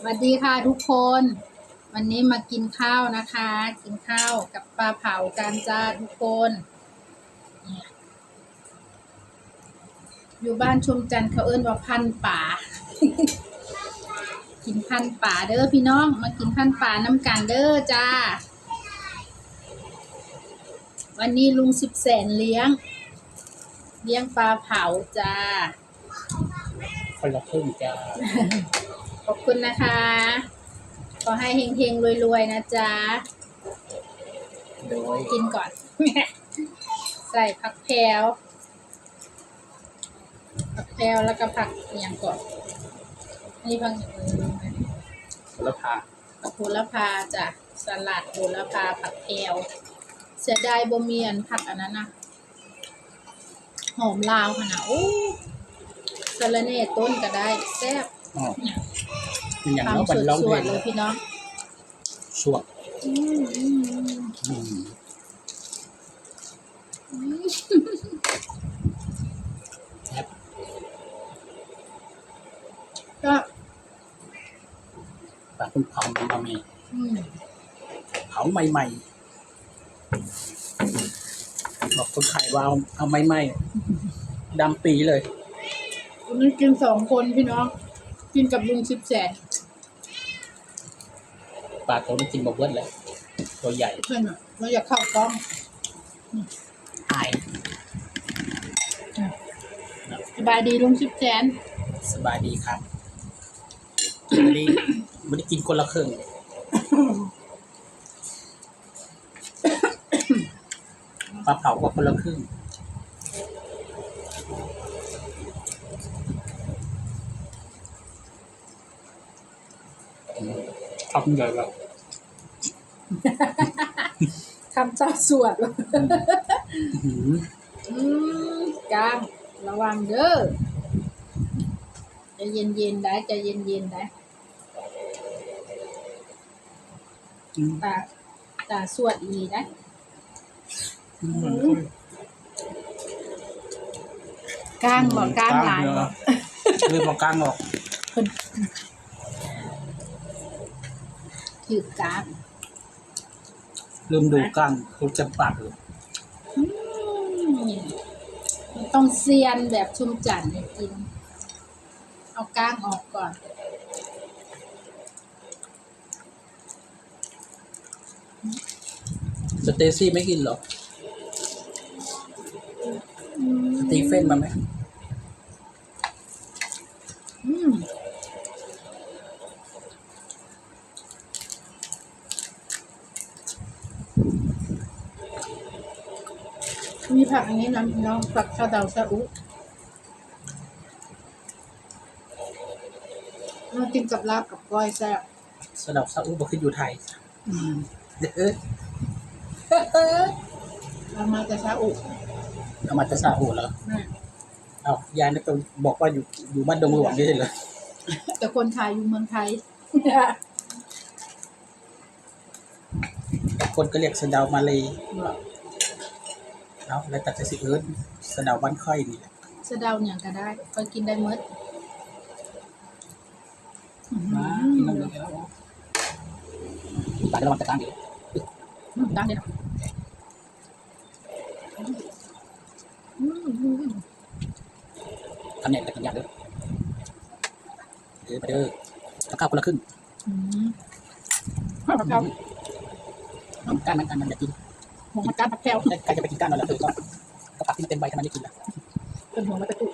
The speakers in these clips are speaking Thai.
สวัสดีค่ะทุกคน วันนี้มากินข้าวนะคะ กินข้าวกับปลาเผากันจ้าทุกคน อยู่บ้านชมจันทร์เขาเอิ้นว่าพันป่า กินพันป่าเด้อพี่น้อง มากินพันป่าน้ำกันเด้อจ้า วันนี้ลุงสิบแสนเลี้ยง เลี้ยงปลาเผาจ้าคนละครึ่งจ้า ขอบคุณนะคะ ขอให้เฮงๆรวยๆนะจ๊ะโดยกินก่อน ใส่ผักแพรวผักแพรวแล้วก็ผักอหย่างก่อนอันนี้ผักอย่างอื่นไหมคนละพาผักโหระพาจ้ะสลัดโหระพาผักแพรวเสียดายบ่มีอันผักอันนั้นนะหอมลาวขนาดโอ้สะระเน่ต้นก็ได้แซ่บ อ๋อเนี่ยเป็นอย่างทำน้องวันร้องสเพลวดงๆเลยพี่น้องสวดอืมอืมอืมอืมอืมแอปก็ปากคุณเผามามีอืมเผาใหม่ๆบอกคนขายว่าเอาเอาใหม่ๆดำปีเลยวันนี้กินสองคนพี่น้อง กินกับลุงสิบแสน ปลาตัวนี้กินบะเบิ้ลเลยตัวใหญ่เพื่อนอะเราอยากเข้ากล้องหายสบายดีลุงสิบแสนสบายดีครับไม่ได้ไม่ได้กินคนละครึ่งปลาเผาก็คนละครึ่งำใหญ่แล้วทำเจ้าสวดอื้อหืออืมกลางระวังเด้อใจะเย็นเย็นๆได้ใจะเย็นเย็นๆได้อืมตาตาสวดอีได้อืมกลางบอกกลางหลายบอกลืมเอากลางออกคน ถือกลางลืมดูกลางรูจำปากเลยอืมมันต้องเซียนแบบชุมจันทร์ให้กิน เอาก้างออกก่อน สเตซี่ไม่กินเหรออืมสตีเฟนมาไหม อืม มีผักอันนี้นะพี่น้องผักชาดาวซาอุมากินกับลาบกับก้อยแซ่บสะเดับซาอุบอกขึ้นอยู่ไทยเด้อเรามาจากซาอุเอามาจะซาอุเหรอแม่เอายายนึกว่าบอกว่าอยู่อยู่บ้านดงหลวงนี่ใช่เหรอแต่คนไทยอยู่เมืองไทย คนก็เรียกสะเดามาเลยเอาแล้วแต่จะสิเอิร์นสะเดาบ้านค่อยนี่แหละสะเดาอย่างก็ได้ก็กินได้หมดอื้อหืมาอกินน้ำเลยแล้วตายระวังตะการเดี๋ยวอืมได้เลยเนาะอืมอืมอืมทำเนี่ยแต่กินยากเด้อเด้อไปเด้อตะข้าวคนละครึ่งอืมข้าวผัดแพรว น้ำก้านมันกันมันอยากกินหัวผัดกาดผัดแพรวใครจะไปกินก้านมันแล้วเออก็ก็ผักที่มันเต็มใบทำไมไม่กินล่ะเป็นหัวมันกระตุก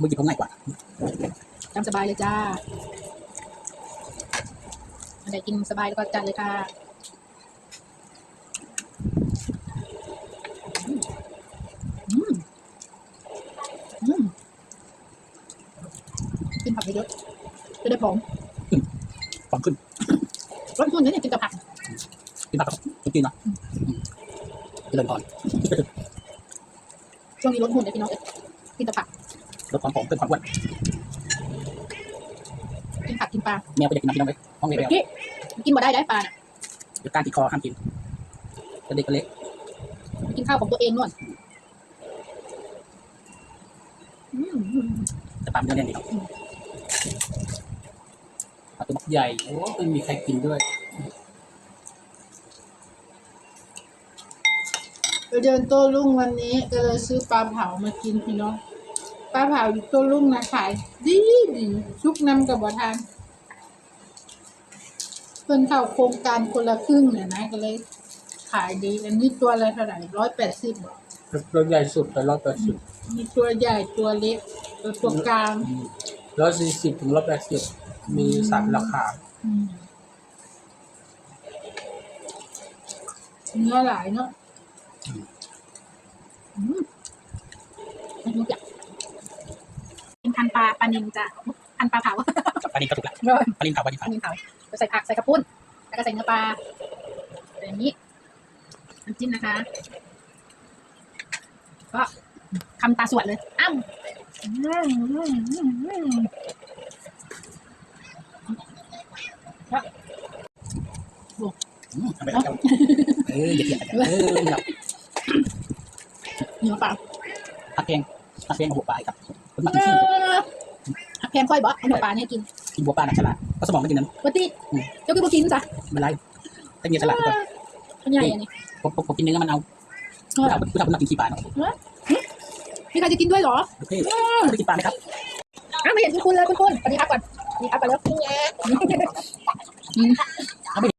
มึงหยิบเขาง่ายกว่าจำสบายเลยจ้าอันไหนกินสบายแล้วก็จัดเลยค่ะอืมอืมกินผักเยอะๆจะได้ผอมฟังขึ้น รสหุ่นเนี่ยกินกับผักกินผักครับกินเนาะเจริญพรช่วงนี้ลดหุ่นเลยพี่น้องเอ้ยกินแต่ผักลดความผอมเพิ่มความอ้วนกินผักกินปลาแมวก็อยากกินน้ำพี่น้องเลยห้องเล็กเมื่อกี้กินบ่ได้ได้ปลาน่ะๆเดี๋ยวการติดคอห้ามกินจะเด็กก็เล็กกินข้าวของตัวเองนู่นอืมอืมแต่ปลาเนื้อแน่นดีเนาะปลาตัวมักใหญ่โอ้ไม่มีใครกินด้วย ไปเดินโต้รุ่งวันนี้ก็เลยซื้อปลาเผามากินพี่น้องปลาเผาอยู่โต้รุ่งนะขายดีดีชุกนำกับบ่ทานเพิ่นเข้าโครงการคนละครึ่งเนี่ยนะก็เลยขายดี อันนี้ตัวอะไรเท่าไหร่ร้อยแปดสิบตัวใหญ่สุดแต่ร้อยแปดสิบมีตัวใหญ่ตัวเล็ก ตัวตัวกลางร้อยสี่สิบถึงร้อยแปดสิบมีสามราคาอืมเนื้อหลายเนาะ อืมมันรู้จักเป็นพันปลาปลานิลจ้ะพันปลาเผาปลานิลก็ถูกละเลยปลานิลเผาปลานิลปเผาลานิลเผาจะใส่ผักใส่กระปุ้น แล้วก็ใส่เนื้อปลาอย่างนี้น้ำจิ้มนะคะ ก็คำตาสวดเลย อ้ำอืมอืมอืมอืมอืมเอาไปเอาเอาเอออย่าเถียงกันเออเนาะเนื้อปลาผักแกงผักแกงกับหัวปลาครับคนมาเอกินขี้อหักแพงค่อยบอกห้หนูปลาเนี่ยกินกินบัวปลาหนักฉลาดก็สมองไม่กินนั้นวัตติเจ้าคือบุกินจ้ะไม่ไรถ้ามีฉลาดทุกคนเป็นใหญ่อันนี้ผมผมผมกินเนื้อมันเอาเอาผู้ชายคนนักกินขี้ปลาเนาะมีใครจะกินด้วยเหรอโอเคไม่กินปลาไหมครับอ้าวไม่เห็นคุณคุณเลยคุณคุณสวัสดีครับก่อนสวัสดีครับก่อนแล้ว